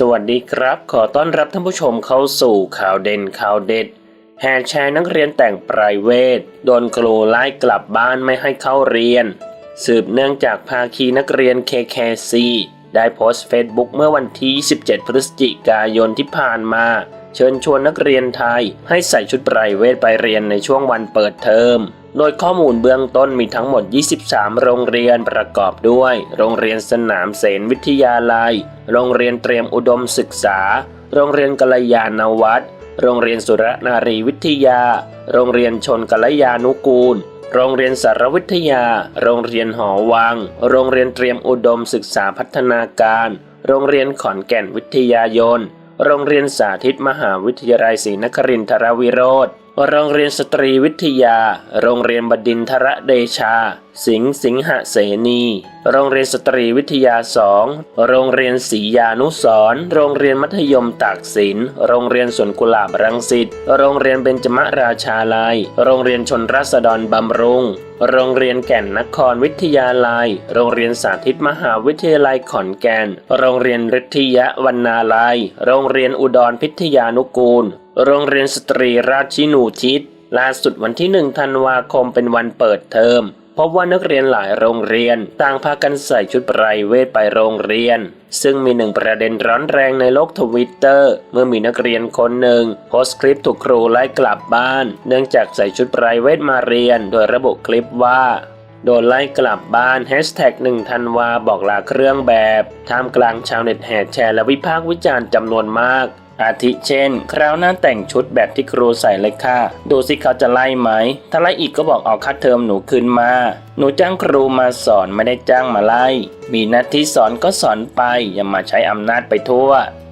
สวัสดีครับ ขอต้อนรับท่านผู้ชมเข้าสู่ข่าวเด่นข่าวเด็ด แห่แชร์นักเรียนแต่งปรายเวทโดนครูไล่กลับบ้านไม่ให้เข้าเรียน สืบเนื่องจากภาคีนักเรียน KKC ได้โพสต์เฟซบุ๊กเมื่อวันที่17พฤศจิกายนที่ผ่านมา เชิญชวนนักเรียนไทย ให้ใส่ชุดไพรเวทไปเรียนในช่วงวันเปิดเทอม โดยข้อมูลเบื้องต้นมีทั้งหมด 23 โรงเรียนประกอบด้วย โรงเรียนสนามเสนวิทยาลัย โรงเรียนเตรียมอุดมศึกษา โรงเรียนกัลยาณวัฒน์โรงเรียนสุรนารีวิทยา โรงเรียนชนกัลยานุกูล โรงเรียนสารวิทยา โรงเรียนหอวัง โรงเรียนเตรียมอุดมศึกษาพัฒนาการ โรงเรียนขอนแก่นวิทยายน โรงเรียนสาธิตมหาวิทยาลัยศรีนครินทรวิโรธ โรงเรียนสตรีวิทยา โรงเรียนบดินทรเดชา สิงห์สิงหเสนี โรงเรียนสตรีวิทยาสองโรงเรียนศรียานุสรโรงเรียนมัธยมตากสิน โรงเรียนสวนกุหลาบรังสิต โรงเรียนเบญจมราชาลัย โรงเรียนชนรัศดรบำรุง โรงเรียนแก่นนครวิทยาลัย โรงเรียนสาธิตมหาวิทยาลัยขอนแก่น โรงเรียนฤทธิยะวรรณาลัย โรงเรียนอุดรพิทยานุกูล โรงเรียนสตรีราชินูชิต ล่าสุดวันที่ 1 ธันวาคมเป็นวันเปิดเทอมพบว่านักเรียนหลายโรงเรียน ต่างพากันใส่ชุดไพรเวทไปโรงเรียน ซึ่งมีหนึ่งประเด็นร้อนแรงในโลกทวิตเตอร์เมื่อมีนักเรียนคนหนึ่งโพสต์คลิปถูกครูไล่กลับบ้าน เนื่องจากใส่ชุดไพรเวทมาเรียน โดยระบุคลิปว่าโดนไล่กลับบ้านแฮชแท็กหนึ่งธันวาบอกลาเครื่องแบบท่ามกลางชาวเน็ตแห่แชร์และวิพากษ์วิจารณ์จำนวนมาก อาทิเช่น คราวหน้าแต่งชุดแบบที่ครูใส่เลยค่ะ ดูสิเขาจะไล่ไหม ถ้าไล่อีกก็บอกเอาค่าเทอมหนูคืนมา หนูจ้างครูมาสอนไม่ได้จ้างมาไล่ มีหน้าที่สอนก็สอนไป อย่ามาใช้อำนาจไปทั่ว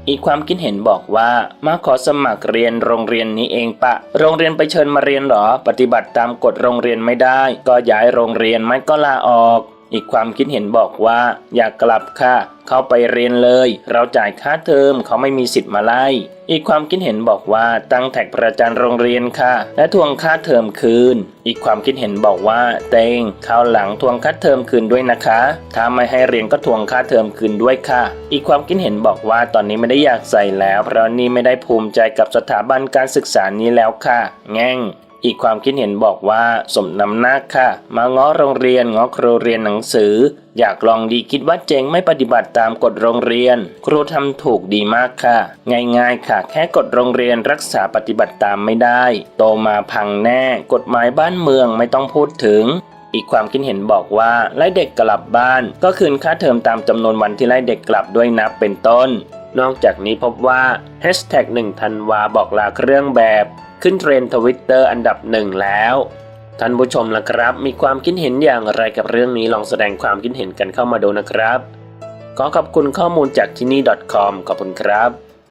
อีกความคิดเห็นบอกว่ามาขอสมัครเรียนโรงเรียนนี้เองปะ โรงเรียนไปเชิญมาเรียนหรอ ปฏิบัติตามกฎโรงเรียนไม่ได้ ก็ย้ายโรงเรียนไม่ก็ลาออก อีกความคิดเห็นบอกว่า อยากกลับค่ะ เข้าไปเรียนเลย เราจ่ายค่าเทอมเขาไม่มีสิทธิ์มาไล่ อีกความคิดเห็นบอกว่าตั้งแท็กประจานโรงเรียนค่ะ และทวงค่าเทอมคืน อีกความคิดเห็นบอกว่า เตงคราวหลังทวงค่าเทอมคืนด้วยนะคะ ถ้าไม่ให้เรียนก็ทวงค่าเทอมคืนด้วยค่ะ อีกความคิดเห็นบอกว่าตอนนี้ไม่ได้อยากใส่แล้ว เพราะนี่ไม่ได้ภูมิใจกับสถาบันการศึกษานี้แล้วค่ะ แง่ง อีกความคิดเห็นบอกว่าสมนำหน้าค่ะ มาง้อโรงเรียนง้อครูเรียนหนังสือ อยากลองดีคิดว่าเจ๋งไม่ปฏิบัติตามกฎโรงเรียน ครูทำถูกดีมากค่ะ ง่ายๆค่ะ แค่กฎโรงเรียนรักษาปฏิบัติตามไม่ได้ โตมาพังแน่ กฎหมายบ้านเมืองไม่ต้องพูดถึงอีกความคิดเห็นบอกว่าไล่เด็กกลับบ้าน ก็คืนค่าเทอมตามจำนวนวันที่ไล่เด็กกลับด้วยนับเป็นต้น นอกจากนี้พบว่า Hashtag 1ธันวาบอกลาเครื่องแบบขึ้นเทรนด์ทวิตเตอร์อันดับหนึ่งแล้ว ท่านผู้ชมล่ะครับ มีความคิดเห็นอย่างไรกับเรื่องนี้ลองแสดงความคิดเห็นกันเข้ามาดูนะครับ ขอขอบคุณข้อมูลจากที่นี่ .com ขอบคุณครับ